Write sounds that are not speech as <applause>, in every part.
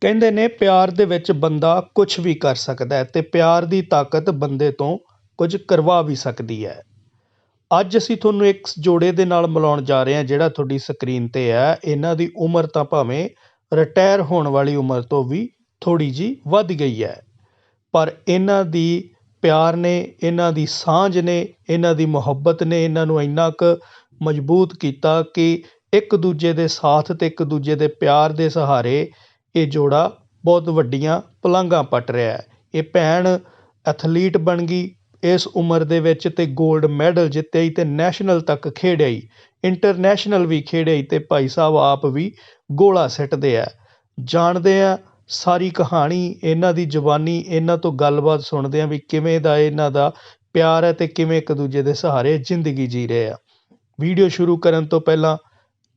ਕਹਿੰਦੇ ਨੇ ਪਿਆਰ ਦੇ ਵਿੱਚ ਬੰਦਾ ਕੁਝ ਵੀ ਕਰ ਸਕਦਾ ਅਤੇ ਪਿਆਰ ਦੀ ਤਾਕਤ ਬੰਦੇ ਤੋਂ ਕੁਝ ਕਰਵਾ ਵੀ ਸਕਦੀ ਹੈ। ਅੱਜ ਅਸੀਂ ਤੁਹਾਨੂੰ ਇੱਕ ਜੋੜੇ ਦੇ ਨਾਲ ਮਿਲਾਉਣ ਜਾ ਰਹੇ ਹਾਂ, ਜਿਹੜਾ ਤੁਹਾਡੀ ਸਕਰੀਨ ਤੇ ਹੈ। ਇਹਨਾਂ ਦੀ ਉਮਰ ਤਾਂ ਭਾਵੇਂ ਰਿਟਾਇਰ ਹੋਣ ਵਾਲੀ ਉਮਰ ਤੋਂ ਵੀ ਥੋੜੀ ਜੀ ਵੱਧ ਗਈ ਹੈ। ਪਰ ਇਹਨਾਂ ਦੀ ਪਿਆਰ ਨੇ, ਇਹਨਾਂ ਦੀ ਸਾਂਝ ਨੇ, ਇਹਨਾਂ ਦੀ ਮੁਹੱਬਤ ਨੇ ਇਹਨਾਂ ਨੂੰ ਇੰਨਾ ਕੁ ਮਜ਼ਬੂਤ ਕੀਤਾ ਕਿ ਇੱਕ ਦੂਜੇ ਦੇ ਸਾਥ ਤੇ ਇੱਕ ਦੂਜੇ ਦੇ ਪਿਆਰ ਦੇ ਸਹਾਰੇ ਇਹ ਜੋੜਾ ਬਹੁਤ ਵੱਡੀਆਂ ਪਲਾਂਘਾਂ ਪੱਟ ਰਿਹਾ ਇਹ ਭੈਣ ਐਥਲੀਟ ਬਣ ਗਈ। ਇਸ ਉਮਰ ਦੇ ਵਿੱਚ ਅਤੇ ਗੋਲਡ ਮੈਡਲ ਜਿੱਤਿਆ ਈ ਤੇ ਨੈਸ਼ਨਲ ਤੱਕ ਖੇਡਿਆ ਈ ਇੰਟਰਨੈਸ਼ਨਲ ਵੀ ਖੇਡਿਆ ਈ ਅਤੇ ਭਾਈ ਸਾਹਿਬ ਆਪ ਵੀ ਗੋਲਾ ਸਿੱਟਦੇ ਹੈ ਜਾਣਦੇ ਹਾਂ ਸਾਰੀ ਕਹਾਣੀ, ਇਹਨਾਂ ਦੀ ਜ਼ੁਬਾਨੀ ਇਹਨਾਂ ਤੋਂ ਗੱਲਬਾਤ ਸੁਣਦੇ ਹਾਂ ਵੀ ਕਿਵੇਂ ਦਾ ਇਹਨਾਂ ਦਾ ਪਿਆਰ ਹੈ ਅਤੇ ਕਿਵੇਂ ਇੱਕ ਦੂਜੇ ਦੇ ਸਹਾਰੇ ਜ਼ਿੰਦਗੀ ਜੀ ਰਹੇ ਆ। ਵੀਡੀਓ ਸ਼ੁਰੂ ਕਰਨ ਤੋਂ ਪਹਿਲਾਂ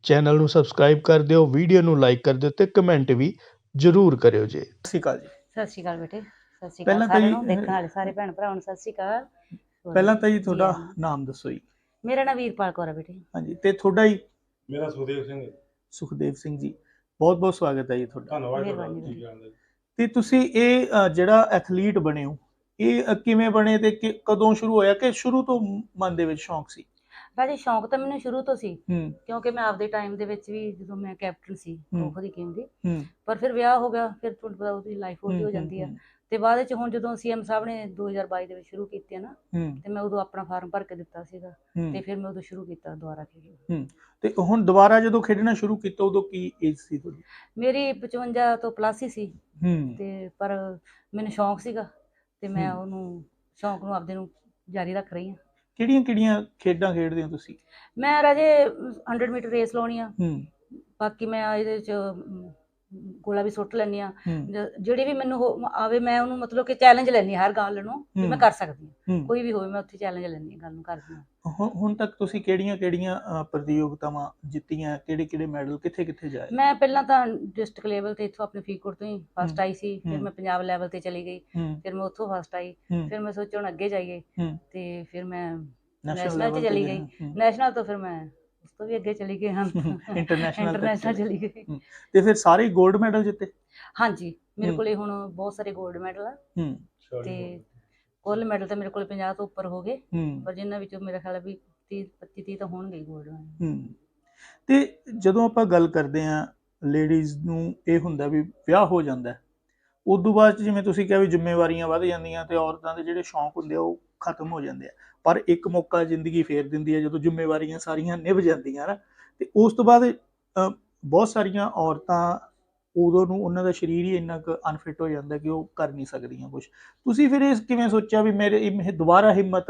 ਚੈਨਲ ਨੂੰ ਸਬਸਕ੍ਰਾਈਬ ਕਰ ਦਿਓ ਵੀਡੀਓ ਨੂੰ ਲਾਈਕ ਕਰ ਦਿਓ ਤੇ ਕਮੈਂਟ ਵੀ ਜ਼ਰੂਰ ਕਰਿਓ ਜੀ। ਸਤਿ ਸ਼੍ਰੀ ਅਕਾਲ ਜੀ। ਸਤਿ ਸ਼੍ਰੀ ਅਕਾਲ ਬੇਟੇ ਸਤਿ ਸ਼੍ਰੀ ਪਹਿਲਾਂ ਅਕਾਲ ਤਾਂ ਸਾਰਿਆਂ ਨੂੰ ਜੀ- ਦੇਖਣ ਵਾਲੇ ਸਾਰੇ ਭੈਣ ਭਰਾਵਾਂ ਨੂੰ ਸਤਿ ਸ਼੍ਰੀ ਅਕਾਲ। ਹੋਰ ਪਹਿਲਾਂ ਤਾਂ ਜੀ ਤੁਹਾਡਾ ਜੀ, ਨਾਮ ਦੱਸੋ ਜੀ। ਮੇਰਾ ਨਾਮ ਵੀਰਪਾਲ ਕੌਰ ਹੈ ਬੇਟੇ। ਹਾਂਜੀ ਤੇ ਤੁਹਾਡਾ ਜੀ ਮੇਰਾ ਸੁਖਦੇਵ ਸਿੰਘ ਹੈ। ਸੁਖਦੇਵ ਸਿੰਘ ਜੀ ਬਹੁਤ ਬਹੁਤ ਸਵਾਗਤ ਹੈ ਜੀ ਤੁਹਾਡਾ। ਧੰਨਵਾਦ ਤੁਹਾਡਾ ਮਿਹਰਬਾਨੀ ਜੀ ਜਾਣ ਲਈ ਤੇ ਤੁਸੀਂ ਇਹ ਅ, ਜਿਹੜਾ ਐਥਲੀਟ ਬਣੇ ਹੋ ਇਹ ਅ, ਕਿਵੇਂ ਬਣੇ ਤੇ ਕਿ- ਕਦੋਂ ਸ਼ੁਰੂ ਹੋਇਆ ਕਿ ਸ਼ੁਰੂ ਤੋਂ ਮਨ ਦੇ ਵਿੱਚ ਸ਼ੌਂਕ ਸੀ? ਰਾਜੇ ਸ਼ੌਂਕ ਤਾਂ ਮੈਨੂੰ ਸ਼ੁਰੂ ਤੋਂ ਸੀ ਹੂੰ। ਕਿਉਂਕਿ ਮੈਂ ਆਪਦੇ ਟਾਈਮ ਦੇ ਵਿੱਚ ਵੀ ਜਦੋਂ ਮੈਂ ਕੈਪਟਨ ਸੀ। ਖੋ ਦੀ ਦੀ ਹੂੰ। ਪਰ ਫਿਰ ਵਿਆਹ ਹੋ ਗਿਆ ਫਿਰ ਤੁਹਾਨੂੰ ਪਤਾ ਉਹਦੀ ਲਾਈਫ ਉਹਦੀ ਹੋ ਜਾਂਦੀ ਆ। ਤੇ ਬਾਅਦ ਵਿੱਚ ਹੁਣ ਜਦੋਂ ਸੀਐਮ ਸਾਹਿਬ ਨੇ 2022 ਦੇ ਵਿੱਚ ਸ਼ੁਰੂ ਕੀਤੀ ਹੈ ਨਾ ਤੇ ਮੈਂ ਉਦੋਂ ਆਪਣਾ ਫਾਰਮ ਭਰ ਕੇ ਦਿੱਤਾ ਸੀਗਾ ਤੇ ਫਿਰ ਮੈਂ ਉਦੋਂ ਸ਼ੁਰੂ ਕੀਤਾ ਦੁਬਾਰਾ ਖੇਡਣਾ। ਤੇ ਹੁਣ ਦੁਬਾਰਾ ਜਦੋਂ ਖੇਡਣਾ ਸ਼ੁਰੂ ਕੀਤਾ ਉਦੋਂ ਕੀ ਏਜ ਸੀ ਤੁਹਾਡੀ? ਮੇਰੀ 55 ਤੋਂ ਪਲੱਸ ਹੀ ਸੀ। ਤੇ ਪਰ ਮੈਨੂੰ ਸ਼ੌਂਕ ਸੀਗਾ ਤੇ ਮੈਂ। ਉਹਨੂੰ ਸ਼ੌਂਕ ਨੂੰ ਆਪਦੇ ਨੂੰ ਜਾਰੀ ਰੱਖ ਰਹੀ ਹਾਂ। ਕਿਹੜੀਆਂ ਕਿਹੜੀਆਂ ਖੇਡਾਂ ਖੇਡਦੇ ਹੋ ਤੁਸੀਂ? ਮੈਂ ਰਾਜੇ 100 ਮੀਟਰ ਰੇਸ ਲਾਉਣੀ ਆ। ਹੂੰ। ਬਾਕੀ ਮੈਂ ਇਹਦੇ ਚ ਅਮ, ਗੋਲਾ ਵੀ ਸੁੱਟ ਲੈਂਦੀ ਆ ਜਿਹੜੀ ਵੀ ਮੈਨੂੰ ਹੋ- ਆਵੇ ਮੈਂ ਉਹਨੂੰ ਮਤਲਬ ਕਿ ਚੈਲੰਜ ਹਾਂ ਹਰ ਗੱਲ ਨੂੰ ਹੂੰ। ਮੈਂ ਕਰ ਸਕਦੀ ਹਾਂ ਹੂੰ ਕੋਈ ਵੀ ਹੋਵੇ ਮੈਂ ਉੱਥੇ ਚੈਲੰਜ ਹਾਂ ਗੱਲ ਨੂੰ ਕਰਦੀ ਹਾਂ ਹੁਣ ਹੁਣ ਤੱਕ ਤੁਸੀਂ ਕਿਹੜੀਆਂ ਕਿਹੜੀਆਂ ਅ, ਪ੍ਰਤੀਯੋਗਤਾਵਾਂ ਜਿੱਤੀਆਂ ਕਿਹੜੇ ਕਿਹੜੇ ਮੈਡਲ ਕਿੱਥੇ ਕਿੱਥੇ ਜਾਏ ਮੈਂ ਪਹਿਲਾਂ ਤਾਂ ਡਿਸਟ੍ਰਿਕਟ ਲੈਵਲ ਤੇ ਇੱਥੋਂ ਆਪਣੇ ਫਰੀਦਕੋਟ ਤੋਂ ਹੀ ਫਸਟ। ਆਈ ਸੀ ਫਿਰ ਹੂੰ। ਮੈਂ ਪੰਜਾਬ ਲੈਵਲ ਤੇ ਚਲੀ ਗਈ ਹੂੰ ਫਿਰ ਮੈਂ ਉੱਥੋਂ ਫਸਟ ਆਈ ਹੂੰ ਫਿਰ ਮੈਂ ਸੋਚਿਆ ਹੁਣ ਅੱਗੇ ਜਾਈਏ ਹੂੰ। ਤੇ ਫਿਰ ਮੈਂ national level ਤੇ ਚਲੀ। ਗਈ। ਹੂੰ। ਨੈਸ਼ਨਲ ਤੋਂ ਫਿਰ ਮੈਂ ਤੋਂ ਵੀ ਅੱਗੇ ਚਲੀ ਗਏ ਹਾਂ। <laughs> ਇੰਟਰਨੈਸ਼ਨਲ ਇੰਟਰਨੈਸ਼ਨਲ ਚਲੀ ਗਏ। ਤੇ ਫਿਰ ਸਾਰੇ 골ਡ ਮੈਡਲ ਜਿੱਤੇ? ਹਾਂਜੀ ਮੇਰੇ ਕੋਲੇ ਹੁਣ ਬਹੁਤ ਸਾਰੇ 골ਡ ਮੈਡਲ ਆ। ਹੂੰ। ਤੇ ਕੁੱਲ ਮੈਡਲ ਤਾਂ ਮੇਰੇ ਕੋਲ 50 ਤੋਂ ਉੱਪਰ ਹੋ ਗਏ। ਪਰ ਜਿਨ੍ਹਾਂ ਵਿੱਚੋਂ ਮੇਰਾ ਖਿਆਲ ਵੀ 30 25 ਤਾਂ ਹੋਣਗੇ 골ਡ ਮੈਡਲ ਹੂੰ। ਤੇ ਜਦੋਂ ਆਪਾਂ ਗੱਲ ਕਰਦੇ ਆ ਲੇਡੀਜ਼ ਨੂੰ ਇਹ ਹੁੰਦਾ ਵੀ ਵਿਆਹ ਹੋ ਜਾਂਦਾ। ਉਸ ਤੋਂ ਬਾਅਦ ਜਿਵੇਂ ਤੁਸੀਂ ਕਿਹਾ ਵੀ ਜ਼ਿੰਮੇਵਾਰੀਆਂ ਵੱਧ ਜਾਂਦੀਆਂ ਤੇ ਔਰਤਾਂ ਦੇ ਜਿਹੜੇ ਸ਼ੌਂਕ ਹੁੰਦੇ ਉਹ ਖਤਮ ਹੋ ਜਾਂਦੇ ਆ। ਪਰ ਇੱਕ ਮੌਕਾ ਜ਼ਿੰਦਗੀ ਫੇਰ ਦਿੰਦੀ ਹੈ, ਜਦੋਂ ਜ਼ਿੰਮੇਵਾਰੀਆਂ ਸਾਰੀਆਂ ਨਿਭ ਜਾਂਦੀਆਂ ਨਾ। ਤੇ ਉਸ ਤੋਂ ਬਾਅਦ ਬਹੁਤ ਸਾਰੀਆਂ ਔਰਤਾਂ ਉਦੋਂ ਨੂੰ ਉਹਨਾਂ ਦਾ ਸਰੀਰ ਹੀ ਇੰਨਾ ਕੁ ਅਨਫਿਟ ਹੋ ਜਾਂਦਾ ਕਿ ਉਹ ਕਰ ਨਹੀਂ ਸਕਦੀਆਂ ਕੁਝ ਤੁਸੀਂ ਫਿਰ ਇਹ ਕਿਵੇਂ ਸੋਚਿਆ ਵੀ ਮੇਰੇ ਇਹ ਦੁਬਾਰਾ ਹਿੰਮਤ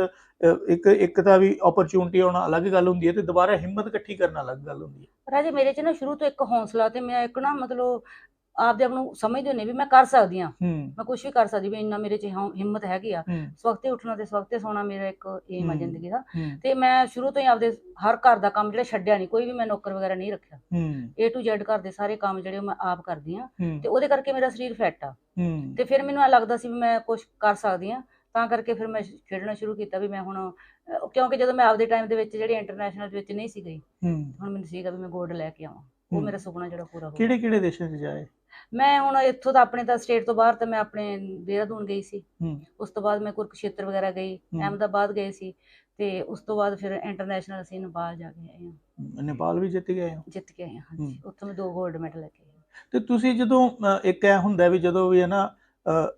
ਇੱਕ ਇੱਕ ਤਾਂ ਵੀ ਓਪਰਚੁਨਿਟੀ ਆਉਣਾ ਅਲੱਗ ਗੱਲ ਹੁੰਦੀ ਹੈ ਤੇ ਦੁਬਾਰਾ ਹਿੰਮਤ ਇਕੱਠੀ ਕਰਨਾ ਅਲੱਗ ਗੱਲ ਹੁੰਦੀ ਹੈ। ਰਾਜੇ ਮੇਰੇ ਚ ਨਾ ਸ਼ੁਰੂ ਤੋਂ ਇੱਕ ਹੌਸਲਾ ਤੇ ਮੈਂ ਇੱਕ ਨਾ ਮਤਲਬ ਆਪਦੇ ਆਪ ਨੂੰ ਸਮਝਦੇ ਹੁੰਦੇ ਵੀ ਮੈਂ ਕਰ ਸਕਦੀ ਆ ਹੂੰ। ਮੈਂ ਕੁਝ ਵੀ ਕਰ ਸਕਦੀ ਵੀ ਇੰਨਾ ਮੇਰੇ ਚ ਹੌ- ਹਿੰਮਤ ਹੈਗੀ ਆ। ਹੂੰ। ਸਵਖਤੇ ਉੱਠਣਾ ਤੇ ਸਵਖਤੇ ਸੌਣਾ ਮੇਰਾ ਇੱਕ ਏਮ ਆ ਹੂੰ। ਜ਼ਿੰਦਗੀ ਦਾ। ਹੂੰ। ਤੇ ਮੈਂ ਸ਼ੁਰੂ ਤੋਂ ਹੀ ਆਪਦੇ ਹਰ ਘਰ ਦਾ ਕੰਮ ਜਿਹੜਾ ਛੱਡਿਆ ਨਹੀਂ ਕੋਈ ਵੀ ਮੈਂ ਨੌਕਰ ਵਗੈਰਾ ਨਹੀਂ ਰੱਖਿਆ। ਹੂੰ। A to Z ਘਰ ਦੇ ਸਾਰੇ ਕੰਮ ਜਿਹੜੇ ਉਹ ਮੈਂ ਆਪ ਕਰਦੀ ਆ ਹੂੰ। ਤੇ ਉਹਦੇ ਕਰਕੇ ਮੇਰਾ ਸਰੀਰ ਫਿੱਟ ਆ। ਹੂੰ। ਤੇ ਫਿਰ ਮੈਨੂੰ ਇਹ ਲੱਗਦਾ ਸੀ ਵੀ ਮੈਂ ਕੁਝ ਕਰ ਸਕਦੀ ਆ ਤਾਂ ਕਰਕੇ ਫਿਰ ਮੈਂ ਖੇਡਣਾ ਸ਼ੁਰੂ ਕੀਤਾ ਵੀ ਮੈਂ ਹੁਣ ਅਹ, ਕਿਉਂਕਿ ਜਦੋਂ ਮੈਂ ਆਪਦੇ ਟਾਈਮ ਦੇ ਵਿੱਚ ਜਿਹੜੀ ਇੰਟਰਨੈਸ਼ਨਲ ਦੇ ਵਿੱਚ ਨਹੀਂ ਸੀ ਗਈ ਹੂੰ। ਹੁਣ ਮੈਨੂੰ ਸੀਗਾ ਵੀ ਮੈਂ 골ਡ ਲੈ ਕੇ ਆਵਾਂ। ਉਹ ਹੂੰ। ਮੇਰਾ ਸੁਪਨਾ ਜਿਹੜਾ ਪੂਰਾ ਹੋ ਗਿਆ। ਕਿਹੜੇ ਕਿਹੜੇ ਦੇਸ਼ਾਂ 'ਚ ਜਾਏ? ਮੈਂ ਹੁਣ ਇੱਥੋਂ ਤਾਂ ਆਪਣੇ ਤਾਂ ਸਟੇਟ ਤੋਂ ਬਾਹਰ ਤਾਂ ਮੈਂ ਆਪਣੇ ਦੇਹਰਾਦੂਨ ਗਈ ਸੀ। ਹੂੰ। ਉਸ ਤੋਂ ਬਾਅਦ ਮੈਂ ਕੁਰਕਸ਼ੇਤਰ ਵਗੈਰਾ ਗਈ ਹੂੰ। ਅਹਿਮਦਾਬਾਦ ਗਏ ਸੀ ਤੇ ਉਸ ਤੋਂ ਬਾਅਦ ਫਿਰ ਇੰਟਰਨੈਸ਼ਨਲ ਅਸੀਂ ਨੇਪਾਲ ਜਾ ਕੇ ਆਏ ਹਾਂ। ਨੇਪਾਲ ਵੀ ਜਿੱਤ ਗਏ ਹੋ? ਜਿੱਤ ਕੇ ਆਏ ਹਾਂ ਹਾਂਜੀ। ਉੱਥੋਂ ਮੈਂ ਦੋ 골ਡ ਮੈਡਲ ਲੈ ਕੇ ਆਈ। ਹਾਂ। ਤੇ ਤੁਸੀਂ ਜਦੋਂ ਇੱਕ ਐ ਹੁੰਦਾ ਵੀ ਜਦੋਂ ਵੀ ਹੈ ਨਾ ਅ,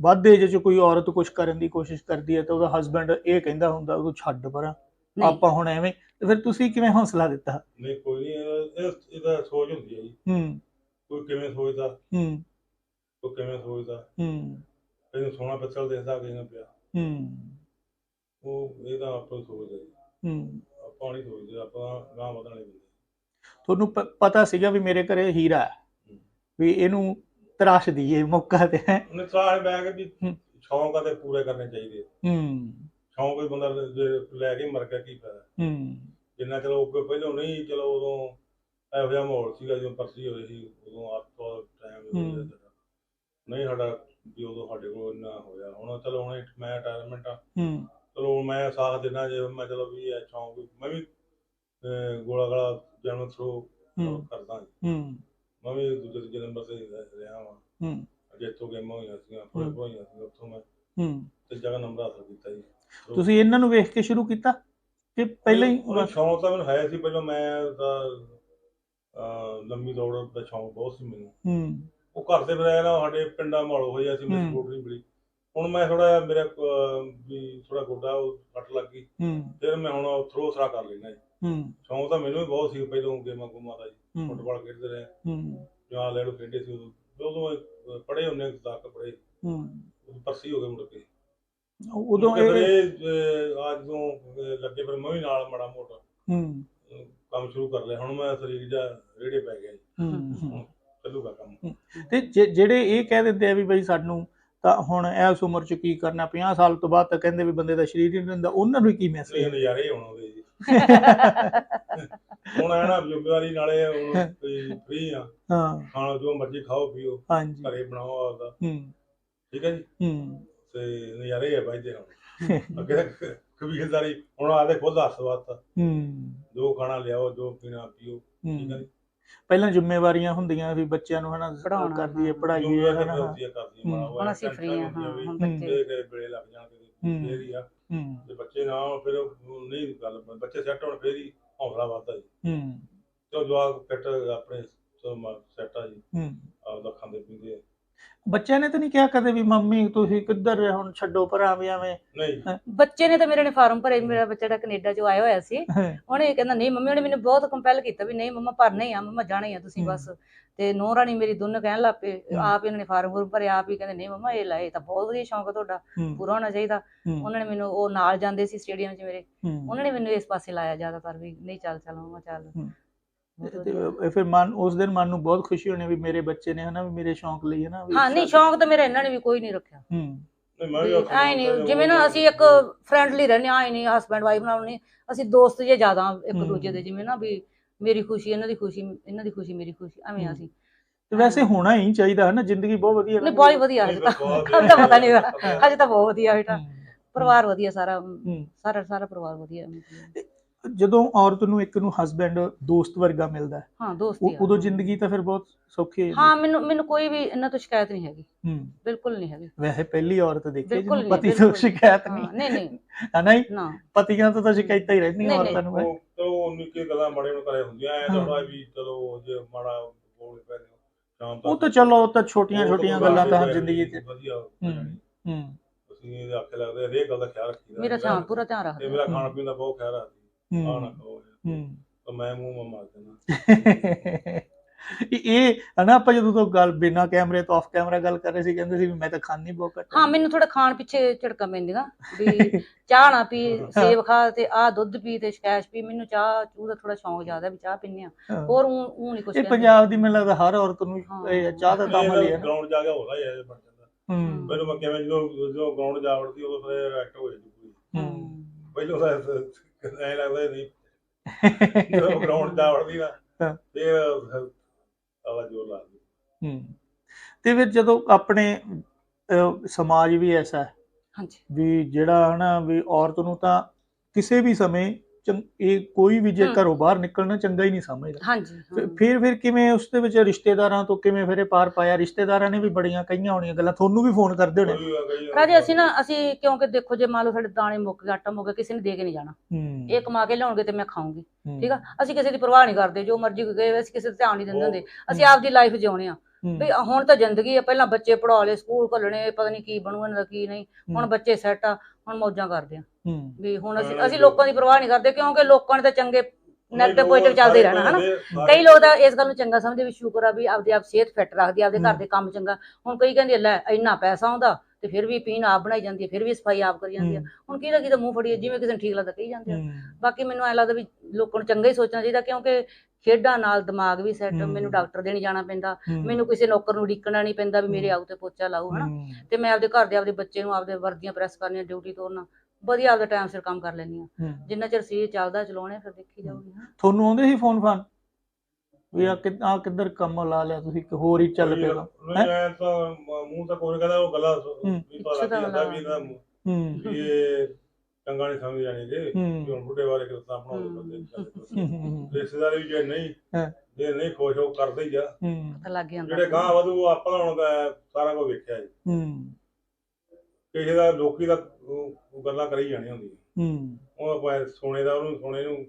ਵੱਧ ਏਜ 'ਚ ਕੋਈ ਔਰਤ ਕੁਝ ਕਰਨ ਦੀ ਕੋਸ਼ਿਸ਼ ਕਰਦੀ ਹੈ ਤਾਂ ਉਹਦਾ ਹਸਬੰਡ ਇਹ ਕਹਿੰਦਾ ਹੁੰਦਾ ਉਹ ਛੱਡ ਪਰਾਂ। ਨਹੀਂ। ਆਪਾਂ ਹੁਣ ਐਵੇਂ ਤੇ ਫਿਰ ਤੁਸੀਂ ਕਿਵੇਂ ਹੌਸਲਾ ਦਿੱਤਾ? ਨਹੀਂ ਕੋਈ ਨਹੀਂ ਇਹ ਇਹ- ਇਹਦਾ ਸੋਚ ਹੁੰਦੀ ਹੈ ਜੀ। ਹੂੰ। ਕੋਈ ਕਿਵੇਂ ਸੋਚਦਾ? ਹੂੰ। ਕੋਈ ਕਿਵੇਂ ਸੋਚਦਾ? ਹੂੰ। ਕਿਸੇ ਨੂੰ ਸੋਨਾ ਪਿੱਤਲ ਦੇਖਦਾ ਕਿਸੇ ਨੂੰ ਪਿਆ। ਹੂੰ। ਉਹ ਇਹ ਤਾਂ ਆਪਾਂ ਸੋਚਦੇ ਹੂੰ। ਆਪਾਂ ਨਹੀਂ ਸੋਚਦੇ ਆਪਾਂ ਗਾਂ ਵਧਣ ਵਾਲੇ ਬੰਦੇ ਤੁਹਾਨੂੰ ਪਤਾ ਸੀਗਾ ਵੀ ਮੇਰੇ ਘਰੇ ਹੀਰਾ ਹੈ। ਵੀ ਇਹਨੂੰ ਤਰਾਸ਼ ਦਈਏ ਮੌਕਾ ਤੇ। ਉਹਨੇ ਸਾਹ ਬੈ ਕੇ ਵੀ। ਸ਼ੌਂਕ ਆ ਤੇ ਪੂਰੇ ਕਰਨੇ ਚਾਹੀਦੇ ਹੂੰ। ਸ਼ੌਂਕ ਕੋਈ ਬੰਦਾ ਲੈ ਕੇ ਮਰ ਗਿਆ ਕੀ ਫਾਇਦਾ? ਹੂੰ। ਜਿੰਨਾ ਚਲੋ ਪਹਿਲਾਂ ਨਹੀਂ ਚਲੋ ਉਦੋਂ ਇਹੋ ਜਿਹਾ ਮਾਹੌਲ ਸੀਗਾ ਜਦੋਂ ਪਰਸੀ ਹੋਈ ਸੀ ਉਦੋਂ ਆਪ ਤੋਂ ਟਾਈਮ। ਨਹੀਂ ਸਾਡਾ ਵੀ ਉਦੋਂ ਸਾਡੇ ਕੋਲ ਇੰਨਾ ਹੋਇਆ। ਹੁਣ ਚਲੋ ਹੁਣ ਮੈਂ ਰਿਟਾਇਰਮੈਂਟ ਆ। ਹੂੰ। ਚਲੋ ਮੈਂ ਸਾਥ ਦੇਣਾ ਜੇ ਮੈਂ ਚਲੋ ਵੀ ਇਹ ਸ਼ੌਂਕ ਮੈਂ ਵੀ ਗੋਲਾ ਗਾਲਾ ਜਨਮ ਥਰੋ ਕਰਦਾ ਹੂੰ। ਮੈਂ ਵੀ ਦੂਜੇ ਤੀਜੇ ਨੰਬਰ ਤੇ ਰਿਹਾ ਹੂੰ। ਜੇਤੂ ਗੇਮਾਂ ਹੋਈਆਂ ਸੀਗੀਆਂ ਫੁੱਲ ਹੋਈਆਂ ਸੀ ਉੱਥੋਂ ਮੈਂ ਹੂੰ। ਤੀਜਾ ਨੰਬਰ ਹਾਸਲ ਕੀਤਾ ਜੀ। ਤੁਸੀਂ ਇਹਨਾਂ ਨੂੰ ਵੇਖ ਕੇ ਸ਼ੁਰੂ ਕੀਤਾ? ਕਿ ਪਹਿਲਾਂ ਹੀ ਸ਼ੌਂਕ ਤਾਂ ਮੈਨੂੰ ਹੈ ਸੀ ਪਹਿਲਾਂ ਮੈਂ ਤਾਂ ਲੰਮੀ ਦੌੜ ਦਾ ਸ਼ੌਂਕ ਬਹੁਤ ਸੀ ਮੈਨੂੰ। ਹੂੰ। ਉਹ ਘਰ ਦੇ ਬਜਾਏ ਨਾ ਸਾਡੇ ਪਿੰਡਾਂ ਮਾਲੋ ਹੋਇਆ ਸੀ ਹੂੰ। ਸਪੋਰਟ ਨਹੀਂ ਮਿਲੀ ਹੁਣ ਮੈਂ ਥੋੜਾ ਜਿਹਾ ਮੇਰਾ ਵੀ ਥੋੜਾ ਗੋਡਾ ਉਹ ਕੱਟ ਲੱਗ ਗਈ। ਫਿਰ ਮੈਂ ਹੁਣ ਥਰੋ ਸਰਾ ਕਰ ਲੈਣਾ ਜੀ। ਹੂੰ। ਸ਼ੌਂਕ ਤਾਂ ਮੈਨੂੰ ਵੀ ਬਹੁਤ ਸੀ ਪਹਿਲਾਂ ਗੇਮਾਂ ਗੁਮਾਂ ਦਾ ਜੀ ਫੁੱਟਬਾਲ ਖੇਡਦੇ ਰਹੇ। ਹੂੰ। ਜਾਂ ਲੈੜੋ ਖੇਡੇ ਸੀ ਉਦੋਂ। ਉਦੋਂ ਪੜੇ ਹੁੰਨੇ ਤੱਕ ਪੜੇ ਹੂੰ ਪਰਸੀ ਹੋ ਗਏ ਮੁੜ ਕੇ। ਉਦੋਂ ਇਹ ਅੱਜ ਤੋਂ ਲੱਗੇ ਫਿਰ ਮੈਂ ਵੀ ਨਾਲ ਮਾੜਾ ਮੋਟਾ। ਹੂੰ। ਕੰਮ ਸ਼ੁਰੂ ਕਰ ਲਿਆ। ਹੁਣ ਮੈਂ ਸਰੀਰ ਜਾ ਰੇੜੇ ਪੈ ਗਿਆ ਜੀ ਹੂੰ। ਚੱਲੂਗਾ ਕੰਮ। ਤੇ ਜੇ- ਜਿਹੜੇ ਇਹ ਕਹਿ ਦਿੰਦੇ ਆ ਵੀ ਬਈ ਸਾਨੂੰ ਤਾਂ ਹੁਣ ਇਸ ਉਮਰ ਚ ਕੀ ਕਰਨਾ 50 ਸਾਲ ਤੋਂ ਬਾਅਦ ਤਾਂ ਕਹਿੰਦੇ ਵੀ ਬੰਦੇ ਦਾ ਸਰੀਰ ਹੀ ਨਹੀਂ ਰਹਿੰਦਾ ਉਹਨਾਂ ਨੂੰ ਕੀ ਇਹ ਮੈਸੇਜ ਨਜ਼ਾਰੇ ਹੀ ਹੁਣ ਉਹਦੇ ਜੀ। <laughs> ਹੁਣ ਆ ਨਾ ਨਾਲੇ ਹੁਣ ਫ੍ਰੀ ਆ। ਹਾਂ। ਖਾਣਾ ਜੋ ਮਰਜ਼ੀ ਖਾਓ ਪੀਓ। ਹਾਂਜੀ। ਘਰੇ ਬਣਾਓ ਆਪਦਾ। ਹੂੰ। ਠੀਕ ਹੈ ਜੀ? ਹੂੰ। ਤੇ ਨਜ਼ਾਰੇ ਆ ਬਾਈ ਦੇ ਹੁਣ। ਅੱਗੇ ਕਬੀਲਦਾਰੀ ਹੁਣ ਆਦੇ ਖੁਦ ਹੱਥ ਵਾਤ ਹੂੰ। ਜੋ ਖਾਣਾ ਲਿਆਓ ਜੋ ਪੀਣਾ ਪੀਓ ਠੀਕ ਹੈ ਪਹਿਲਾਂ ਜ਼ਿੰਮੇਵਾਰੀਆਂ ਹੁੰਦੀਆਂ ਵੀ ਬੱਚਿਆਂ ਨੂੰ ਹਨਾ ਕਰਦੀ ਹੈ। ਹਨਾ। ਕਰਦੀ ਹੂੰ। ਮਾੜਾ ਹੁਣ ਅਸੀਂ ਫ੍ਰੀ ਹਾਂ ਹਾਂ ਹੁਣ। ਬੱਚੇ ਦੇ ਬੜੇ ਲੱਗ ਜਾਣਗੇ। ਫੇਰ ਹੀ ਆ। ਹੂੰ। ਜੇ ਬੱਚੇ ਨਾ ਫਿਰ ਨਹੀਂ ਗੱਲ ਬੱਚੇ ਸੈੱਟ ਹੋਣ ਫੇਰ ਹੀ ਹੌਸਲਾ ਵੱਧਦਾ ਜੀ। ਹੂੰ। ਤੇ ਜਵਾਕ ਫਿੱਟ ਆਪਣੇ ਸੈੱਟ ਆ ਜੀ। ਹੂੰ। ਆਪਦਾ ਖਾਂਦੇ ਪੀਂਦੇ ਆ। ਬੱਚਿਆਂ ਨੇ ਤਾਂ ਨਹੀਂ ਕਿਹਾ ਕਦੇ ਵੀ ਮੰਮੀ ਤੁਸੀਂ ਕਿੱਧਰ ਹੁਣ ਛੱਡੋ ਭਰਾ ਵੀ ਐਵੇਂ। ਨਹੀਂ। ਬੱਚੇ ਨੇ ਤਾਂ ਮੇਰੇ ਨੇ ਫਾਰਮ ਭਰੇ ਮੇਰਾ ਬੱਚਾ ਜਿਹੜਾ ਕੈਨੇਡਾ ਚੋਂ ਆਇਆ ਹੋਇਆ ਸੀ ਉਹਨੇ ਕਹਿੰਦਾ ਨਹੀਂ ਮੰਮੀ ਉਹਨੇ ਮੈਨੂੰ ਬਹੁਤ ਕੰਪੈਲ ਕੀਤਾ ਵੀ ਨਹੀਂ ਮੰਮਾ ਭਰਨਾ ਹੀ ਆ ਮੰਮਾ ਜਾਣਾ ਹੀ ਆ ਤੁਸੀਂ। ਬਸ। ਤੇ ਨੂੰਹ ਰਾਣੀ ਮੇਰੀ ਦੋਨੋਂ ਕਹਿਣ ਲੱਗ ਪਏ। ਆਪ ਹੀ ਉਹਨਾਂ ਨੇ ਫਾਰਮ ਫੁਰਮ ਭਰੇ ਆਪ ਹੀ ਕਹਿੰਦੇ ਨਹੀਂ ਮੰਮਾ ਇਹ ਲੈ ਇਹ ਤਾਂ ਬਹੁਤ ਵਧੀਆ ਸ਼ੌਂਕ ਤੁਹਾਡਾ ਪੂਰਾ ਹੋਣਾ ਚਾਹੀਦਾ। ਉਹਨਾਂ ਨੇ ਮੈਨੂੰ ਉਹ ਨਾਲ ਜਾਂਦੇ ਸੀ ਸਟੇਡੀਅਮ 'ਚ ਮੇਰੇ ਉਹਨਾਂ ਨੇ ਮੈਨੂੰ ਇਸ ਪਾਸੇ ਲਾਇਆ ਜ਼ਿਆਦਾਤਰ ਵੀ ਨਹੀਂ ਚੱਲ ਚੱਲ ਮੰਮਾ ਚੱਲ। ਤੇ ਫਿਰ ਮਨ ਉਸ ਦਿਨ ਮਨ ਨੂੰ ਬਹੁਤ ਖੁਸ਼ੀ ਹੋਣੀ ਵੀ ਮੇਰੇ ਬੱਚੇ ਨੇ ਹਨਾ ਵੀ ਮੇਰੇ ਸ਼ੌਂਕ ਲਈ ਹਨਾ ਵੀ ਹਾਂ ਨਹੀਂ ਸ਼ੌਂਕ ਤਾਂ ਮੇਰਾ ਇਹਨਾਂ ਨੇ ਵੀ ਕੋਈ ਨਹੀਂ ਰੱਖਿਆ ਹੂੰ ਨਹੀਂ ਮੈਂ ਵੀ ਆਖਾਂ ਐ ਨਹੀਂ ਜਿਵੇਂ ਨਾ ਅਸੀਂ ਇੱਕ ਫਰੈਂਡਲੀ ਰਹਿੰਦੇ ਆਏ ਨਹੀਂ ਹਸਬੈਂਡ ਵਾਈਫ ਨਾਲ ਨਹੀਂ ਅਸੀਂ ਦੋਸਤ ਜੇ ਜ਼ਿਆਦਾ ਇੱਕ। ਦੂਜੇ ਦੇ ਜਿਵੇਂ ਨਾ ਵੀ ਮੇਰੀ ਖੁਸ਼ੀ ਇਹਨਾਂ ਦੀ ਖੁਸ਼ੀ ਇਹਨਾਂ ਦੀ ਖੁਸ਼ੀ ਮੇਰੀ ਖੁਸ਼ੀ ਐਵੇਂ। ਅਸੀਂ ਤੇ ਵੈਸੇ ਹੋਣਾ ਹੀ ਚਾਹੀਦਾ ਹਨਾ ਜ਼ਿੰਦਗੀ ਬਹੁਤ ਵਧੀਆ ਨਹੀਂ ਬਹੁਤ ਵਧੀਆ ਅਜੇ ਤਾਂ ਅਜੇ ਤਾਂ ਪਤਾ ਨਹੀਂ ਅਜੇ ਤਾਂ ਬਹੁਤ ਵਧੀਆ ਬੇਟਾ ਹੂੰ। ਪਰਿਵਾਰ ਵਧੀਆ ਸਾਰਾ ਹੂੰ। ਸਾਰਾ ਸਾਰਾ ਪਰਿਵਾਰ ਵਧੀਆ। ਜਦੋਂ ਔਰਤ ਨੂੰ ਇੱਕ ਨੂੰ ਹਸਬੈਂਡ ਦੋਸਤ ਵਰਗਾ ਮਿਲਦਾ ਹੈ, ਹਾਂ ਦੋਸਤੀ ਉਹ- ਉਦੋਂ ਜ਼ਿੰਦਗੀ ਤਾਂ ਫਿਰ ਬਹੁਤ ਸੌਖੀ ਹੈ। ਹਾਂ ਮੈਨੂੰ ਮੈਨੂੰ ਕੋਈ ਵੀ ਇਹਨਾਂ ਤੋਂ ਸ਼ਿਕਾਇਤ ਨਹੀਂ ਹੈਗੀ। ਹੂੰ। ਬਿਲਕੁਲ ਨਹੀਂ ਹੈਗੀ। ਵੈਸੇ ਪਹਿਲੀ ਔਰਤ ਦੇਖੀ ਬਿਲਕੁਲ ਜਿਹਨੂੰ ਨਹੀਂ, ਪਤੀ ਤੋਂ ਬਿਲਕੁਲ। ਸ਼ਿਕਾਇਤ ਹਾਂ, ਨਹੀਂ। ਨਹੀਂ ਨਹੀਂ। ਹੈ ਨਹੀਂ ਨਾ। ਪਤੀਆਂ ਤੋਂ ਤਾਂ ਸ਼ਿਕਾਇਤਾਂ ਹੀ ਰਹਿੰਦੀਆਂ ਨਹੀਂ, ਔਰਤਾਂ ਨੂੰ। ਉਹ ਚਲੋ ਨਿੱਕੀ ਗੱਲਾਂ ਮਾੜੇ ਨੂੰ ਕਰੇ ਹੁੰਦੀਆਂ। ਐ ਹਾਂ। ਥੋੜਾ ਵੀ ਚਲੋ ਜੇ ਮਾੜਾ ਬੋਲ ਪੈ ਸ਼ਾਮ ਉਹ ਤਾਂ ਚਲੋ ਉਹ ਤਾਂ ਛੋਟੀਆਂ ਛੋਟੀਆਂ ਗੱਲਾਂ ਤਾਂ ਹਰ ਜ਼ਿੰਦਗੀ 'ਚ। ਵਧੀਆ ਹੂੰ ਹੂੰ ਅਸੀਂ ਇਹਦੇ ਆਖੇ ਲੱਗਦੇ ਹਰੇਕ ਗੱਲ ਦਾ ਖਿਆਲ ਰੱਖੀਦਾ। ਮੇਰਾ ਧਿਆਨ ਪੂਰਾ ਧਿਆਨ ਤੇ ਰੱਖਦਾ ਮੇਰਾ ਖਾਣ ਪੀਣ ਦਾ ਬਹੁਤ ਖਿਆਲ ਰੱਖਦੀ। ਆ ਨਾ ਹੂੰ ਖਾਓ ਹੂੰ। ਤਾਂ ਮੈਂ ਮੂੰਹ ਮਾ ਮਾਰ ਦੇਣਾ। ਇਹ- ਇਹ ਹਨਾ ਆਪਾਂ ਜਦੋਂ ਤੋਂ ਗੱਲ ਬਿਨਾ ਕੈਮਰੇ ਤੋਂ ਆਫ ਕੈਮਰਾ ਗੱਲ ਕਰ ਰਹੇ ਸੀ ਕਹਿੰਦੇ ਸੀ ਵੀ ਮੈਂ ਤਾਂ ਖਾਣੀ ਬਹੁਤ ਘੱਟ। ਹਾਂ ਮੈਨੂੰ ਥੋੜਾ ਖਾਣ ਪਿੱਛੇ ਝੜਕਾਂ ਪੈਂਦੀਆਂ ਵੀ ਚਾਹ ਨਾ ਪੀ ਸੇਬ ਖਾ ਤੇ ਆ ਦੁੱਧ ਪੀ ਤੇ ਸ਼ਕੈਸ਼ ਪੀ ਮੈਨੂੰ ਚਾਹ ਚੂਹ ਦਾ ਥੋੜਾ ਸ਼ੌਂਕ ਜ਼ਿਆਦਾ ਵੀ ਚਾਹ ਪੀਂਦੇ ਆ। ਹੋਰ ਉਹ ਨਹੀਂ ਕੁਛ ਇਹ। ਪੰਜਾਬ ਦੀ ਮੈਨੂੰ ਲੱਗਦਾ ਹਰ ਔਰਤ ਨੂੰ ਚਾਹ ਦਾ ਕੰਮ ਲਈ ਹੈ ਨਾ। ਗਰਾਊਂਡ ਜਾ ਕੇ ਹੋਦਾ ਹੀ ਐ ਬਣ ਜਾਂਦਾ। ਹੂੰ। ਮੈਨੂੰ ਮੈਂ ਕਿਵੇਂ ਜਦੋਂ ਜਦੋਂ ਗਰਾਊਂਡ ਜਾ ਵੜਦੀ ਉਦੋਂ ਫਿਰ ਐਕਟ ਹੋ ਜਾਂਦੀ ਪੂਰੀ। ਹੂੰ। ਪਹਿਲਾਂ ਤਾਂ ਐ ਲੱਗਦਾ ਹੀ ਨਹੀਂ ਜਦੋਂ <laughs> ਗਰਾਊਂਡ ਜਾ ਵੜਦੀ ਨਾ ਹਾਂ। ਫਿਰ ਆਵਾ ਜੋਰ ਲੱਗਦੀ ਹੂੰ। ਤੇ ਫਿਰ ਜਦੋਂ ਆਪਣੇ ਸਮਾਜ ਵੀ ਐਸਾ ਹੈ ਹਾਂਜੀ। ਵੀ ਜਿਹੜਾ ਹਨਾ ਵੀ ਔਰਤ ਨੂੰ ਤਾਂ ਕਿਸੇ ਵੀ ਸਮੇਂ ਇਹ ਕੋਈ ਵੀ ਜੇ। ਘਰੋਂ ਬਾਹਰ ਨਿਕਲਣਾ ਚੰਗਾ ਹੀ ਨਹੀਂ ਸਮਝਦਾ। ਹਾਂਜੀ ਫਿਰ-। ਫਿਰ ਕਿਵੇਂ ਉਸ ਦੇ ਵਿੱਚ ਰਿਸ਼ਤੇਦਾਰਾਂ ਤੋਂ ਕਿਵੇਂ ਫਿਰ ਇਹ ਪਾਰ ਪਾਇਆ? ਰਿਸ਼ਤੇਦਾਰਾਂ ਨੇ ਵੀ ਬੜੀਆਂ ਕਈਆਂ ਹੋਣੀਆਂ ਗੱਲਾਂ ਤੁਹਾਨੂੰ ਵੀ ਫੋਨ ਕਰਦੇ ਹੋਣੇ। ਰਾਜੇ ਅਸੀਂ ਨਾ ਅਸੀਂ ਕਿਉਂਕਿ ਦੇਖੋ ਜੇ ਮੰਨ ਲਓ ਸਾਡੇ ਦਾਣੇ ਮੁੱਕ ਗਏ ਆਟਾ ਮੁੱਕ ਗਿਆ ਕਿਸੇ ਨੇ ਦੇ ਕੇ ਨਹੀਂ ਜਾਣਾ। ਇਹ ਕਮਾ ਕੇ ਲਿਆਉਣਗੇ ਤੇ ਮੈਂ ਖਾਊਂਗੀ ਹੂੰ, ਠੀਕ ਆ? ਅਸੀਂ ਕਿਸੇ ਦੀ ਪਰਵਾਹ ਨਹੀਂ ਕਰਦੇ ਜੋ ਮਰਜ਼ੀ ਗਏ ਅਸੀਂ ਕਿਸੇ ਤੇ ਧਿਆਨ ਨਹੀਂ ਦਿੰਦੇ ਹੁੰਦੇ। ਅਸੀਂ ਆਪਦੀ ਲਾਈਫ ਜਿਉਣੇ ਆ। ਵੀ ਹੁਣ ਤਾਂ ਜ਼ਿੰਦਗੀ ਆ ਪਹਿਲਾਂ ਬੱਚੇ ਪੜ੍ਹਾ ਲਏ ਸਕੂਲ ਘੱਲਣੇ ਪਤਾ ਨਹੀਂ ਕੀ ਬਣੂ ਇਹਨਾਂ ਦਾ ਕੀ ਨਹੀਂ। ਹੁਣ ਬੱਚੇ ਸੈੱਟ ਆ। ਹੁਣ ਮੌਜਾਂ ਕਰਦੇ ਆ। ਹੂੰ, ਵੀ ਹੁਣ ਅਸੀਂ ਹਾਂ, ਅਸੀਂ ਲੋਕਾਂ ਦੀ ਪਰਵਾਹ ਨਹੀਂ ਕਰਦੇ ਕਿਉਂਕਿ ਲੋਕਾਂ ਨੇ ਤਾਂ ਚੰਗੇ ਨੈਗੇਟਿਵ ਪੋਜ਼ਿਟਿਵ ਚੱਲਦੇ ਹੀ ਰਹਿਣਾ ਹਨਾ? ਕਈ ਲੋਕ ਤਾਂ ਇਸ ਗੱਲ ਨੂੰ ਚੰਗਾ ਸਮਝਦੇ ਵੀ ਸ਼ੁਕਰ ਆ ਵੀ ਆਪਦੀ ਆਪ ਸਿਹਤ ਫਿੱਟ ਰੱਖਦੀ ਆਪਦੇ ਘਰ ਹੂੰ। ਦੇ ਕੰਮ ਚੰਗਾ। ਹੁਣ ਕਈ ਕਹਿੰਦੇ ਲੈ ਇੰਨਾ ਪੈਸਾ ਆਉਂਦਾ ਤੇ ਫਿਰ ਵੀ ਪੀਣ ਆਪ ਬਣਾਈ ਜਾਂਦੀ ਹੈ ਫਿਰ ਵੀ ਸਫ਼ਾਈ ਆਪ ਕਰੀ ਜਾਂਦੀ ਆ। ਹੁਣ ਕਿਹਦਾ ਕਿਹਦਾ ਮੂੰਹ ਫੜੀਏ ਜਿਵੇਂ ਕਿਸੇ ਨੂੰ ਠੀਕ ਲੱਗਦਾ ਕਹੀ ਜਾਂਦੇ ਆ। ਹੂੰ, ਬਾਕੀ ਮੈਨੂੰ ਐ ਲੱਗਦਾ ਵੀ ਲੋਕਾਂ ਨੂੰ ਚੰਗਾ ਹੀ ਸੋਚਣਾ ਚਾਹੀਦਾ ਕਿਉਂਕਿ ਖੇਡਾਂ ਨਾਲ ਦਿਮਾਗ ਵੀ ਸੈੱਟ ਹੂੰ। ਮੈਨੂੰ ਡਾਕਟਰ ਦੇਣ ਜਾਣਾ ਪੈਂਦਾ ਹੂੰ, ਮੈਨੂੰ ਕਿਸੇ ਨੌਕਰ ਨੂੰ ਉਡੀਕਣਾ ਨਹੀਂ ਪੈਂਦਾ ਵੀ ਮੇਰੇ ਹੂੰ। ਆਉ ਤੇ ਪੋਚਾ ਲਾਓ ਹਨਾ। ਹੂੰ, ਤੇ ਮੈਂ ਆਪਦੇ ਘਰ ਦੇ ਆਪਦੇ ਬੱਚੇ ਨੂੰ ਆਪਦੇ ਵਰਦੀਆਂ ਪ੍ਰੈਸ ਕਰਨੀਆਂ ਡਿਊਟੀ ਤੋਰਨਾ ਵਧੀਆ ਆਪਦਾ ਟਾਈਮ ਸਿਰ ਕੰਮ ਕਰ ਲੈਂਦੀ ਆ ਹੂੰ। ਜਿੰਨਾ ਚਿਰ ਸਰੀਰ ਚੱਲਦਾ ਚਲਾਉਣੇ ਫਿਰ ਦੇਖੀ ਜਾਊਗੀ ਹਾਂ ਤੁਹਾਨੂੰ ਆਉਂਦੇ ਸੀ ਫੋਨ ਫਾਨ? ਵੀ ਆ ਕਿ ਆ ਕਿੱਧਰ ਕੰਮ ਲਾ ਲਿਆ ਤੁਸੀਂ ਕਿ ਹੋਰ ਹੀ ਚੱਲ ਪਿਆ ਨਹੀਂ ਐ ਤਾਂ ਮੂੰਹ ਤਾਂ ਕੋਈ ਕਹਿੰਦਾ ਉਹ ਗੱਲਾਂ ਹੂੰ। ਵੀ ਪਤਾ ਲੱਗ ਜਾਂਦਾ ਵੀ ਇਹਦਾ ਹੂੰ। ਵੀ ਇਹ ਚੰਗਾ ਨਹੀਂ ਸਮਝ ਜਾਣੀ ਜੇ ਹੂੰ। ਵੀ ਹੁਣ ਬੁੱਢੇ ਬਾਰੇ ਕਿਰਤਾ ਆਪਣਾ ਹੂੰ। ਬੰਦੇ ਹੂੰ, ਹੂੰ, ਰਿਸ਼ਤੇਦਾਰੀ ਵੀ ਜੇ ਨਹੀਂ ਹਾਂ। ਜੇ ਨਹੀਂ ਖੁਸ਼ ਉਹ ਕਰਦੇ ਹੀ ਆ। ਹੂੰ। ਪਤਾ ਲੱਗ ਜਾਂਦਾ। ਜਿਹੜੇ ਗਾਂ ਵਧੂ ਉਹ ਆਪਾਂ ਹੁਣ ਤਾਂ ਸਾਰਾ ਕੁਝ ਵੇਖਿਆ ਜੀ। ਹੂੰ। ਕਿਸੇ ਦਾ ਲੋਕੀ ਦਾ ਉਹ- ਉਹ ਗੱਲਾਂ ਕਰੀ ਜਾਣੀਆਂ ਹੁੰਦੀਆਂ। ਹੂੰ। ਉਹ ਆਪਾਂ ਸੋਨੇ ਦਾ ਉਹਨੂੰ ਸੋਨੇ ਨੂੰ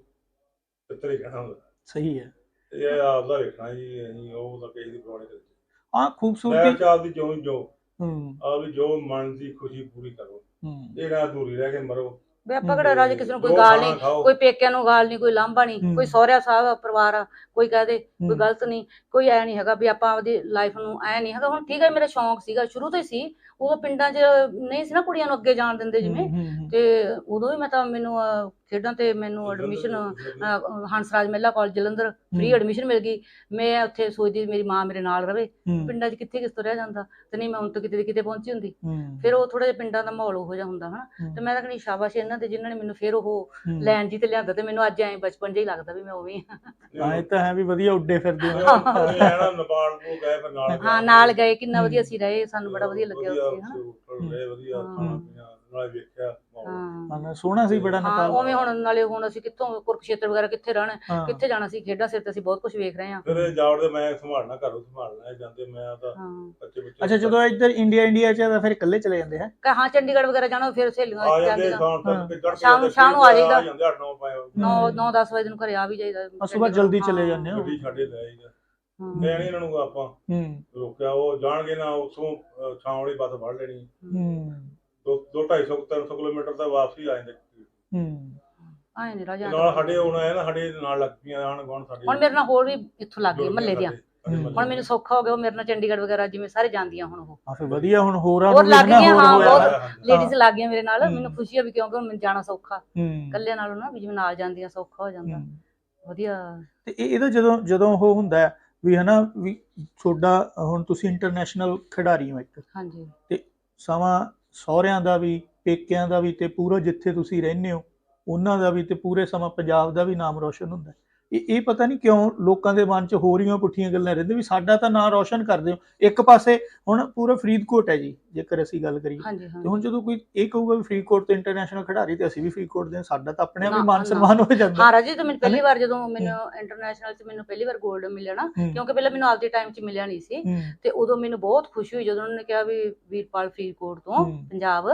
ਕਿੱਥੇ ਹੀ ਕਹਿਣਾ ਹੁੰਦਾ। ਸਹੀ ਹੈ। ਇਹ ਆਪ ਦਾ ਵੇਖਣਾ ਜੀ ਅਸੀਂ ਉਹ ਤਾਂ ਕਿਸੇ ਦੀ ਪਰਵਾਹ ਨਹੀਂ ਕਰਦੇ। ਹਾਂ ਮੈਂ ਖੂਬਸੂਰਤੀ ਚਾਲ ਦੀ ਜੋ ਜੋ ਹੂੰ। ਆਪ ਦੀ ਜੋ ਮਨ ਦੀ ਖੁਸ਼ੀ ਪੂਰੀ ਕਰੋ। ਹੂੰ। ਇਹ ਨਾ ਦੂਰੀ ਰਹਿ ਕੇ ਮਰੋ। ਵੀ ਆਪਾਂ ਕਿਹੜਾ ਰਾਜ ਕਿਸੇ ਨੂੰ ਕੋਈ ਗਾਲ ਨਹੀਂ। ਕੋਈ ਪੇਕਿਆਂ ਨੂੰ ਗਾਲ ਨਹੀਂ ਕੋਈ ਲਾਂਭਾ ਨਹੀਂ। ਕੋਈ ਸਹੁਰਿਆ ਸਾਹਿਬ ਪਰਿਵਾਰ ਆ ਕੋਈ ਕਹਦੇ ਕੋਈ। ਗਲਤ ਨਹੀਂ ਕੋਈ ਐ ਨਹੀਂ ਹੈਗਾ ਵੀ ਆਪਾਂ ਆਪਦੀ ਲਾਈਫ ਨੂੰ ਐ ਨਹੀਂ ਹੈਗਾ ਹੁਣ ਠੀਕ ਹੈ ਮੇਰਾ ਸ਼ੌਂਕ ਸੀਗਾ ਸ਼ੁਰੂ ਤੋਂ ਹੀ ਸੀ ਉਦੋਂ ਪਿੰਡਾਂ 'ਚ ਨਹੀਂ ਸੀ ਨਾ ਕੁੜੀਆਂ ਨੂੰ ਅੱਗੇ ਜਾਣ ਦਿੰਦੇ ਜਿਵੇਂ। ਤੇ ਉਦੋਂ ਵੀ ਮੈਂ ਤਾਂ ਮੈਨੂੰ ਅਹ, ਖੇਡਾਂ ਤੇ ਮੈਨੂੰ admission Hansraj Mahila college Jalandhar free. Admission ਮਿਲ ਗਈ। ਮੈਂ ਉੱਥੇ ਸੋਚਦੀ ਮੇਰੀ ਮਾਂ ਮੇਰੇ ਨਾਲ ਰਵੇ। ਪਿੰਡਾਂ 'ਚ ਕਿੱਥੇ ਕਿਸ ਤੋਂ ਰਹਿ ਜਾਂਦਾ? ਤੇ ਨਹੀਂ ਮੈਂ ਹੁਣ ਤਾਂ ਕਿਤੇ ਦੀ ਕਿਤੇ ਪਹੁੰਚੀ ਹੁੰਦੀ। ਫਿਰ ਉਹ ਥੋੜਾ ਜਿਹਾ ਪਿੰਡਾਂ ਦਾ ਮਾਹੌਲ ਉਹੋ ਜਿਹਾ ਹੁੰਦਾ ਹਨਾ। ਹੂੰ, ਤੇ ਮੈਂ ਤਾਂ ਕਹਿੰਦੀ ਸ਼ਾਬਾਸ਼ ਇਹਨਾਂ ਦੇ ਜਿਨ੍ਹਾਂ ਨੇ ਮੈਨੂੰ ਫਿਰ ਉਹ। ਲੈਣ ਜੀ ਤੇ ਲਿਆਂਦਾ ਤੇ ਮੈਨੂੰ ਅੱਜ ਐਂ ਬਚਪਨ ਜਿਹਾ ਹੀ ਲੱਗਦਾ ਵੀ ਮੈਂ ਉਵੇਂ ਹੀ ਹਾਂ। ਹਾਂ ਇਹ ਤਾਂ ਹੈ ਵੀ ਵਧੀਆ ਉੱਡੇ ਫਿਰਦੇ ਹੋ ਲੈਣਾ ਨੇਪਾਲ ਨੂੰ ਗਏ ਫਿਰ ਨਾਲ ਹਾਂ ਨਾਲ ਗਏ ਕਿੰਨਾ। ਵਧੀਆ ਸੀ ਰਹੇ ਸਾਨੂੰ ਬੜਾ ਵਧੀਆ ਲੱਗਿਆ ਉੱਥੇ। ਵਧੀਆ ਵਧੀਆ ਹਾਂ। ਖਾਣਾ ਪੀਣਾ ਨਾਲ ਵੇਖਿਆ ਮਾਹੌਲ। ਹਾਂ। ਹਾਂ ਸੋਹਣਾ ਸੀ ਬੜਾ ਹਾਂ ਨੇਪਾਲ ਉਵੇਂ ਹੁਣ ਨਾਲੇ ਹੁਣ ਅਸੀਂ ਕਿੱਥੋਂ ਕੁਰਕਸ਼ੇਤਰ ਵਗੈਰਾ ਕਿੱਥੇ ਰਹਿਣਾ ਹਾਂ, ਕਿੱਥੇ ਜਾਣਾ ਸੀ ਖੇਡਾਂ ਸਿਰ ਤੇ ਅਸੀਂ ਬਹੁਤ ਕੁਝ ਵੇਖ ਰਹੇ ਹਾਂ। ਫਿਰ ਜਾਵੜ ਦੇ ਮੈਂ ਸੰਭਾਲਣਾ ਘਰੋਂ ਸੰਭਾਲਣਾ ਇਹ ਜਾਂਦੇ ਮੈਂ ਤਾਂ ਹਾਂ। ਬੱਚੇ ਬੱਚੇ ਅੱਛਾ ਜਦੋਂ ਇੱਧਰ ਇੰਡੀਆ ਇੰਡੀਆ ਚ ਆ ਤਾਂ ਫਿਰ ਇਕੱਲੇ ਚਲੇ ਜਾਂਦੇ ਹੈ? ਕਿ ਹਾਂ ਚੰਡੀਗੜ੍ਹ ਵਗੈਰਾ ਜਾਣਾ ਫਿਰ ਸਹੇਲੀਆਂ ਆ ਜਾਂਦੇ ਜਾਂਦੀਆਂ ਸ਼ਾਮ ਤੱਕ ਕੇ ਸ਼ਾਮ- ਨੂੰ ਆ ਜਾਈਦਾ। ਜਾਂਦੇ 8 9 ਪਾਏ ਨੌ 9 10 ਵਜੇ ਨੂੰ ਘਰੇ ਆ ਵੀ ਜਾਈਦਾ। ਆ ਸੁਬਾਹ ਜਲਦੀ ਚਲੇ ਜਾਂਦੇ ਹੋ। ਗੱਡੀ ਛੱਡੇ ਲੈ ਆਈਦਾ। ਹਾਂ। ਮੈਂ ਨਹੀਂ ਇਹਨਾਂ ਨੂੰ ਆਪਾਂ ਹੂੰ। ਰੋਕਿਆ ਉਹ ਜਾਣਗੇ ਨਾ ਉਸੋਂ ਛਾਂ ਵਾਲੀ ਬੱਸ ਫੜ ਲੈਣੀ। ਹੂੰ। ਦੋ 250 300 ਕਿਲੋਮੀਟਰ ਦਾ ਵਾਪਸੀ ਆ ਜਾਂਦੇ। ਹੂੰ। ਆਏ ਨਹੀਂ ਰਾਜਾ ਨਾਲ ਸਾਡੇ ਹੁਣ ਆਏ ਨਾ ਸਾਡੇ ਨਾਲ ਲੱਗ ਪਈਆਂ ਆਣ ਗਣ ਸਾਡੇ। ਹੁਣ ਮੇਰੇ ਨਾਲ ਹੋਰ ਵੀ ਇੱਥੋਂ ਲੱਗ ਗਏ ਮਹੱਲੇ ਦੀਆਂ। ਹੁਣ ਮੈਨੂੰ ਸੌਖਾ ਹੋ ਗਿਆ ਉਹ ਮੇਰੇ ਨਾਲ ਚੰਡੀਗੜ੍ਹ ਵਗੈਰਾ ਜਿਵੇਂ ਸਾਰੇ ਜਾਂਦੀਆਂ ਹੁਣ ਉਹ। ਆ ਫਿਰ ਵਧੀਆ ਹੁਣ ਹੋਰਾਂ ਹੋਰ ਨੂੰ ਵੀ ਲੱਗ ਨਾ ਗਈਆਂ, ਹੋਰ ਹਾਂ, ਹੋਇਆ ਬਹੁਤ। ਲੇਡੀਜ਼ ਲੱਗ ਗਈਆਂ ਮੇਰੇ ਨਾਲ। ਮੈਨੂੰ ਖੁਸ਼ੀ ਆ ਵੀ ਕਿਉਂਕਿ ਹੁਣ ਮੈਨੂੰ ਜਾਣਾ ਸੌਖਾ। ਹੂੰ। ਇਕੱਲਿਆਂ ਨਾਲੋਂ ਨਾ ਵੀ ਜਿਵੇਂ ਨਾਲ ਜਾਂਦੀਆਂ ਸੌਖਾ ਹੋ ਜਾਂਦਾ। ਵਧੀਆ। ਤੇ ਇਹ- ਇਹਦਾ ਜਦੋਂ ਜਦੋਂ ਉਹ ਹੁੰਦਾ ਹੈ ਵੀ ਹਨਾ ਵੀ ਤੁਹਾਡਾ ਹੁਣ ਤੁਸੀਂ ਇੰਟਰਨੈਸ਼ਨਲ ਖਿਡਾਰੀ ਹੋ ਇੱਕ। ਹਾਂਜੀ। ਸਮਾਂ ਸਹੁਰਿਆਂ ਦਾ ਵੀ ਪੇਕਿਆਂ ਦਾ ਵੀ ਤੇ ਪੂਰਾ ਜਿੱਥੇ ਤੁਸੀਂ ਰਹਿੰਦੇ ਹੋ ਉਹਨਾਂ ਦਾ ਵੀ ਤੇ ਪੂਰੇ ਸਮਾਂ ਪੰਜਾਬ ਦਾ ਵੀ ਨਾਮ ਰੋਸ਼ਨ ਹੁੰਦਾ। ਇਹ ਇਹ ਪਤਾ ਨਹੀਂ ਕਿਉਂ ਲੋਕਾਂ ਦੇ ਮਨ 'ਚ ਹੋ ਰਹੀਆਂ ਪੁੱਠੀਆਂ ਗੱਲਾਂ ਰਹਿੰਦੇ ਵੀ ਸਾਡਾ ਤਾਂ ਨਾਮ ਰੋਸ਼ਨ ਕਰਦੇ ਹੋ। ਇੱਕ ਪਾਸੇ ਹੁਣ ਪੂਰਾ ਫਰੀਦਕੋਟ ਹੈ ਜੀ। ਜੇਕਰ ਅਸੀਂ ਗੱਲ ਕਰੀਏ ਹਾਂਜੀ ਤੇ ਹੁਣ ਜਦੋਂ ਕੋਈ ਇਹ ਕਹੂਗਾ ਵੀ ਫਰੀਦਕੋਟ ਤੇ ਇੰਟਰਨੈਸ਼ਨਲ ਖਿਡਾਰੀ ਤੇ ਅਸੀਂ ਵੀ ਫਰੀਦਕੋਟ ਦੇ ਸਾਡਾ ਤਾਂ ਆਪਣੇ ਆਪ ਹੀ ਮਾਨ। ਸਨਮਾਨ ਹੋ ਜਾਂਦਾ। ਹਾਂ ਰਾਜੀ ਤਾਂ ਮੈਨੂੰ ਪਹਿਲੀ ਵਾਰ ਜਦੋਂ ਮੈਨੂੰ ਇੰਟਰਨੈਸ਼ਨਲ 'ਚ ਮੈਨੂੰ ਪਹਿਲੀ ਵਾਰ 골ਡ ਮਿਲਿਆ ਨਾ ਕਿਉਂਕਿ ਪਹਿਲਾਂ ਮੈਨੂੰ ਆਪਦੇ ਟਾਈਮ 'ਚ ਮਿਲਿਆ ਨਹੀਂ ਸੀ। ਤੇ ਉਦੋਂ ਮੈਨੂੰ ਬਹੁਤ ਖੁਸ਼ੀ ਹੋਈ ਜਦੋਂ ਉਹਨਾਂ ਨੇ ਕਿਹਾ ਵੀ ਵੀਰਪਾਲ ਫਰੀਦਕੋਟ ਤੋਂ। ਪੰਜਾਬ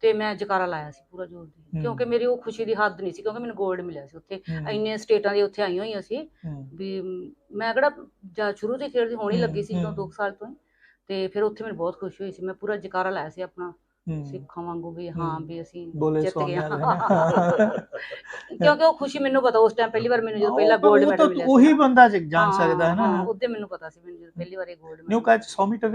ਤੇ ਮੈਂ ਜਕਾਰਾ ਲਾਇਆ ਸੀ ਪੂਰਾ ਜ਼ੋਰ ਦੀ। ਕਿਉਂਕਿ ਮੇਰੀ ਉਹ ਖੁਸ਼ੀ ਦੀ ਹੱਦ ਨਹੀਂ ਸੀ ਕਿਉਂਕਿ ਮੈਨੂੰ 골ਡ ਮਿਲਿਆ ਸੀ ਉੱਥੇ। ਇੰਨੇ ਸਟੇਟਾਂ ਦੇ ਉੱਥੇ ਆਈਆਂ ਹੋਈਆਂ ਸੀ ਵੀ ਮ, ਕਿਹੜਾ ਜਾਂ ਸ਼ੁਰੂ ਤੋਂ ਖੇਡਦੀ ਹੋਣੀ ਲੱਗੀ ਸੀ ਹੂੰ। 2 ਸਾਲ ਤੋਂ ਤੇ ਫਿਰ ਉੱਥੇ ਮੈਨੂੰ ਬਹੁਤ ਖੁਸ਼ੀ ਹੋਈ ਸੀ ਮੈਂ ਪੂਰਾ ਜਕਾਰਾ ਲਾਇਆ ਸੀ ਆਪਣਾ। ਸਿੱਖਾਂ ਵਾਂਗੂ ਵੀ ਹਾਂ। ਵੀ ਅਸੀਂ ਜਿੱਤ ਗਏ। ਕਿਉਂਕਿ ਉਹ ਖੁਸ਼ੀ ਮੈਨੂੰ ਪਤਾ ਉਸ ਟਾਈਮ ਪਹਿਲੀ ਵਾਰ ਮੈਨੂੰ ਜਦੋਂ ਪਹਿਲਾ 골ਡ ਉਹ ਮੈਡਲ ਮਿਲਿਆ ਉਹੀ ਬੰਦਾ ਜਾਣ ਸਕਦਾ ਹੈ ਨਾ ਉਹਦੇ ਮੈਨੂੰ ਪਤਾ ਸੀ ਮੈਨੂੰ ਜਦੋਂ ਪਹਿਲੀ ਵਾਰ ਇਹ 골ਡ ਨਿਊ ਕੱਚ 100 ਮੀਟਰ